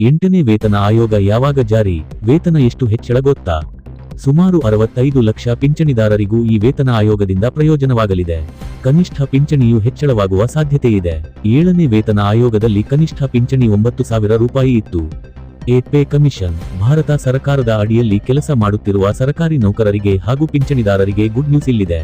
ಎಂಟನೇ ವೇತನ ಆಯೋಗ ಯಾವಾಗ ಜಾರಿ? ವೇತನ ಎಷ್ಟು ಹೆಚ್ಚಳ ಗೊತ್ತಾ ಸುಮಾರು ಅರವತ್ತೈದು ಲಕ್ಷ ಪಿಂಚಣಿದಾರರಿಗೂ ಈ ವೇತನ ಆಯೋಗದಿಂದ ಪ್ರಯೋಜನವಾಗಲಿದೆ. ಕನಿಷ್ಠ ಪಿಂಚಣಿಯು ಹೆಚ್ಚಳವಾಗುವ ಸಾಧ್ಯತೆ ಇದೆ ಏಳನೇ ವೇತನ ಆಯೋಗದಲ್ಲಿ ಕನಿಷ್ಠ ಪಿಂಚಣಿ ಒಂಬತ್ತು ಸಾವಿರ ರೂಪಾಯಿ ಇತ್ತು. ಏ ಪೇ ಕಮಿಷನ್, ಭಾರತ ಸರ್ಕಾರದ ಅಡಿಯಲ್ಲಿ ಕೆಲಸ ಮಾಡುತ್ತಿರುವ ಸರ್ಕಾರಿ ನೌಕರರಿಗೆ ಹಾಗೂ ಪಿಂಚಣಿದಾರರಿಗೆ ಗುಡ್ ನ್ಯೂಸ್ ಇಲ್ಲಿದೆ.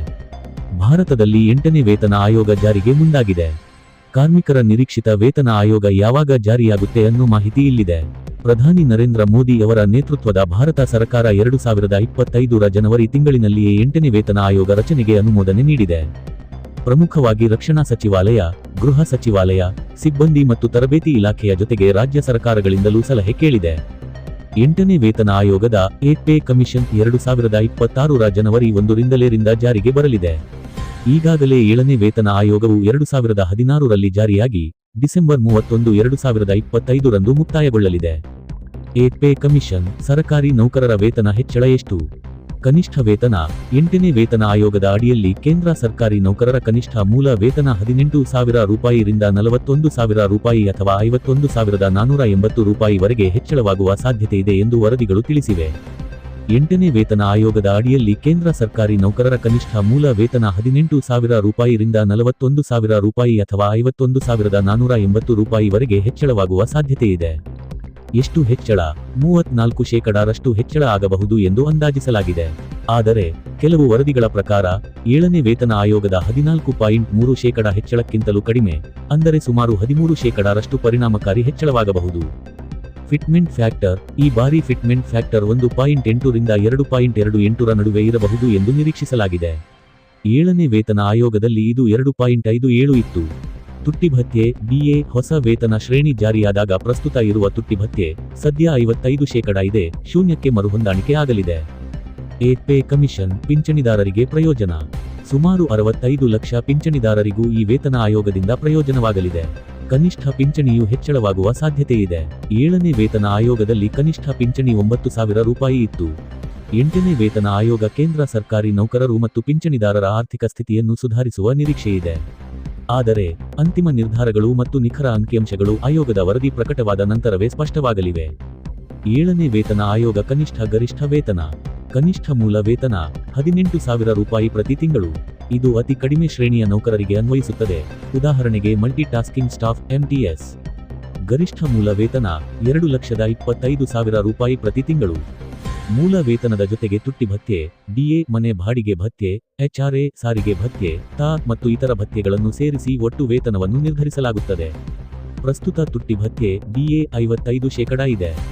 ಭಾರತದಲ್ಲಿ ಎಂಟನೇ ವೇತನ ಆಯೋಗ ಜಾರಿಗೆ ಮುಂದಾಗಿದೆ. ಕಾರ್ಮಿಕರ ನಿರೀಕ್ಷಿತ ವೇತನ ಆಯೋಗ ಯಾವಾಗ ಜಾರಿಯಾಗುತ್ತೆ ಅನ್ನೋ ಮಾಹಿತಿ ಇಲ್ಲಿದೆ. ಪ್ರಧಾನಿ ನರೇಂದ್ರ ಮೋದಿ ಅವರ ನೇತೃತ್ವದ ಭಾರತ ಸರ್ಕಾರ ಎರಡು ಸಾವಿರದ ಇಪ್ಪತ್ತೈದರ ಜನವರಿ ತಿಂಗಳಿನಲ್ಲಿಯೇ ಎಂಟನೇ ವೇತನ ಆಯೋಗ ರಚನೆಗೆ ಅನುಮೋದನೆ ನೀಡಿದೆ. ಪ್ರಮುಖವಾಗಿ ರಕ್ಷಣಾ ಸಚಿವಾಲಯ, ಗೃಹ ಸಚಿವಾಲಯ, ಸಿಬ್ಬಂದಿ ಮತ್ತು ತರಬೇತಿ ಇಲಾಖೆಯ ಜೊತೆಗೆ ರಾಜ್ಯ ಸರ್ಕಾರಗಳಿಂದಲೂ ಸಲಹೆ ಕೇಳಿದೆ. ಎಂಟನೇ ವೇತನ ಆಯೋಗದ ಎ ಪೇ ಕಮಿಷನ್ ಎರಡು ಸಾವಿರದ ಇಪ್ಪತ್ತಾರರ ಜನವರಿ ಒಂದರಿಂದಲೇ ರಿಂದ ಜಾರಿಗೆ ಬರಲಿದೆ. ಈಗಾಗಲೇ ಏಳನೇ ವೇತನ ಆಯೋಗವು ಎರಡು ಸಾವಿರದ ಹದಿನಾರರಲ್ಲಿ ಜಾರಿಯಾಗಿ ಡಿಸೆಂಬರ್ ಮೂವತ್ತೊಂದು, ಎರಡು ಸಾವಿರದ ಇಪ್ಪತ್ತೈದರಂದು ಮುಕ್ತಾಯಗೊಳ್ಳಲಿದೆ. ಎ ಪೇ ಕಮಿಷನ್, ಸರಕಾರಿ ನೌಕರರ ವೇತನ ಹೆಚ್ಚಳ ಎಷ್ಟು? ಕನಿಷ್ಠ ವೇತನ, ಎಂಟನೇ ವೇತನ ಆಯೋಗದ ಅಡಿಯಲ್ಲಿ ಕೇಂದ್ರ ಸರ್ಕಾರಿ ನೌಕರರ ಕನಿಷ್ಠ ಮೂಲ ವೇತನ ಹದಿನೆಂಟು ಸಾವಿರ ರೂಪಾಯಿಯಿಂದ ನಲವತ್ತೊಂದು ಸಾವಿರ ರೂಪಾಯಿ ಅಥವಾ ಐವತ್ತೊಂದು ಸಾವಿರದ ನಾನೂರ ಎಂಬತ್ತು ರೂಪಾಯಿವರೆಗೆ ಹೆಚ್ಚಳವಾಗುವ ಸಾಧ್ಯತೆ ಇದೆ ಎಂದು ವರದಿಗಳು ತಿಳಿಸಿವೆ. ಎಂಟನೇ ವೇತನ ಆಯೋಗದ ಅಡಿಯಲ್ಲಿ ಕೇಂದ್ರ ಸರ್ಕಾರಿ ನೌಕರರ ಕನಿಷ್ಠ ಮೂಲ ವೇತನ ಹದಿನೆಂಟು ಸಾವಿರ ರೂಪಾಯಿರಿಂದ ನಲವತ್ತೊಂದು ಸಾವಿರ ರೂಪಾಯಿ ಅಥವಾ ಐವತ್ತೊಂದು ಸಾವಿರದ ನಾನೂರ ಎಂಬತ್ತು ರೂಪಾಯಿವರೆಗೆ ಹೆಚ್ಚಳವಾಗುವ ಸಾಧ್ಯತೆ ಇದೆ. ಎಷ್ಟು ಹೆಚ್ಚಳ? ಮೂವತ್ನಾಲ್ಕು ಶೇಕಡಾರಷ್ಟು ಹೆಚ್ಚಳ ಆಗಬಹುದು ಎಂದು ಅಂದಾಜಿಸಲಾಗಿದೆ. ಆದರೆ, ಕೆಲವು ವರದಿಗಳ ಪ್ರಕಾರ, ಏಳನೇ ವೇತನ ಆಯೋಗದ ಹದಿನಾಲ್ಕು ಪಾಯಿಂಟ್ ಮೂರು ಶೇಕಡ ಹೆಚ್ಚಳಕ್ಕಿಂತಲೂ ಕಡಿಮೆ, ಅಂದರೆ ಸುಮಾರು ಹದಿಮೂರು ಶೇಕಡಾರಷ್ಟು ಪರಿಣಾಮಕಾರಿ ಹೆಚ್ಚಳವಾಗಬಹುದು. ಫಿಟ್ಮೆಂಟ್ ಫ್ಯಾಕ್ಟರ್ ಈ ಬಾರಿ ಫಿಟ್ಮೆಂಟ್ ಫ್ಯಾಕ್ಟರ್ ಒಂದು ಪಾಯಿಂಟ್ ಎಂಟರಿಂದ ಎರಡು ಪಾಯಿಂಟ್ ಎರಡು ಎಂಟರ ನಡುವೆ ಇರಬಹುದು ಎಂದು ನಿರೀಕ್ಷಿಸಲಾಗಿದೆ. ಏಳನೇ ವೇತನ ಆಯೋಗದಲ್ಲಿ ಇದು ಎರಡು ಪಾಯಿಂಟ್ ಐದು ಏಳು ಇತ್ತು. ತುಟ್ಟಿ ಭತ್ಯೆ ಬಿಎ ಹೊಸ ವೇತನ ಶ್ರೇಣಿ ಜಾರಿಯಾದಾಗ ಪ್ರಸ್ತುತ ಇರುವ ತುಟ್ಟಿ ಭತ್ಯೆ, ಸದ್ಯ ಐವತ್ತೈದು ಶೇಕಡ ಇದೆ, ಶೂನ್ಯಕ್ಕೆ ಮರುಹೊಂದಾಣಿಕೆ ಆಗಲಿದೆ. ಎ ಪೇ ಕಮಿಷನ್, ಪಿಂಚಣಿದಾರರಿಗೆ ಪ್ರಯೋಜನ. ಸುಮಾರು ಅರವತ್ತೈದು ಲಕ್ಷ ಪಿಂಚಣಿದಾರರಿಗೂ ಈ ವೇತನ ಆಯೋಗದಿಂದ ಪ್ರಯೋಜನವಾಗಲಿದೆ. ಕನಿಷ್ಠ ಪಿಂಚಣಿಯು ಹೆಚ್ಚಳವಾಗುವ ಸಾಧ್ಯತೆ ಇದೆ ಏಳನೇ ವೇತನ ಆಯೋಗದಲ್ಲಿ ಕನಿಷ್ಠ ಪಿಂಚಣಿ ಒಂಬತ್ತು ಸಾವಿರ ರೂಪಾಯಿ ಇತ್ತು. ಎಂಟನೇ ವೇತನ ಆಯೋಗ ಕೇಂದ್ರ ಸರ್ಕಾರಿ ನೌಕರರು ಮತ್ತು ಪಿಂಚಣಿದಾರರ ಆರ್ಥಿಕ ಸ್ಥಿತಿಯನ್ನು ಸುಧಾರಿಸುವ ನಿರೀಕ್ಷೆಯಿದೆ. ಆದರೆ, ಅಂತಿಮ ನಿರ್ಧಾರಗಳು ಮತ್ತು ನಿಖರ ಅಂಕಿಅಂಶಗಳು ಆಯೋಗದ ವರದಿ ಪ್ರಕಟವಾದ ನಂತರವೇ ಸ್ಪಷ್ಟವಾಗಲಿವೆ. ಏಳನೇ ವೇತನ ಆಯೋಗ ಕನಿಷ್ಠ ಗರಿಷ್ಠ ವೇತನ ಕನಿಷ್ಠ ಮೂಲ ವೇತನ ಹದಿನೆಂಟು ಸಾವಿರ ರೂಪಾಯಿ ಪ್ರತಿ ತಿಂಗಳು. ಇದು ಅತಿ ಕಡಿಮೆ ಶ್ರೇಣಿಯ ನೌಕರರಿಗೆ ಅನ್ವಯಿಸುತ್ತದೆ. ಉದಾಹರಣೆಗೆ ಮಲ್ಟಿ ಟಾಸ್ಕಿಂಗ್ ಸ್ಟಾಫ್ ಎಂಟಿಎಸ್ ಗರಿಷ್ಠ ಮೂಲ ವೇತನ ಎರಡು ಲಕ್ಷದ ಇಪ್ಪತ್ತೈದು ಸಾವಿರ ರೂಪಾಯಿ ಪ್ರತಿ ತಿಂಗಳು. ಮೂಲ ವೇತನದ ಜೊತೆಗೆ ತುಟ್ಟಿ ಭತ್ಯೆ ಡಿಎ ಮನೆ ಬಾಡಿಗೆ ಭತ್ಯೆ ಎಚ್ಆರ್ಎ ಸಾರಿಗೆ ಭತ್ಯೆ, ತಾ ಮತ್ತು ಇತರ ಭತ್ಯೆಗಳನ್ನು ಸೇರಿಸಿ ಒಟ್ಟು ವೇತನವನ್ನು ನಿರ್ಧರಿಸಲಾಗುತ್ತದೆ. ಪ್ರಸ್ತುತ ತುಟ್ಟಿ ಭತ್ಯೆ ಡಿಎ ಐವತ್ತೈದು ಶೇಕಡಾ ಇದೆ.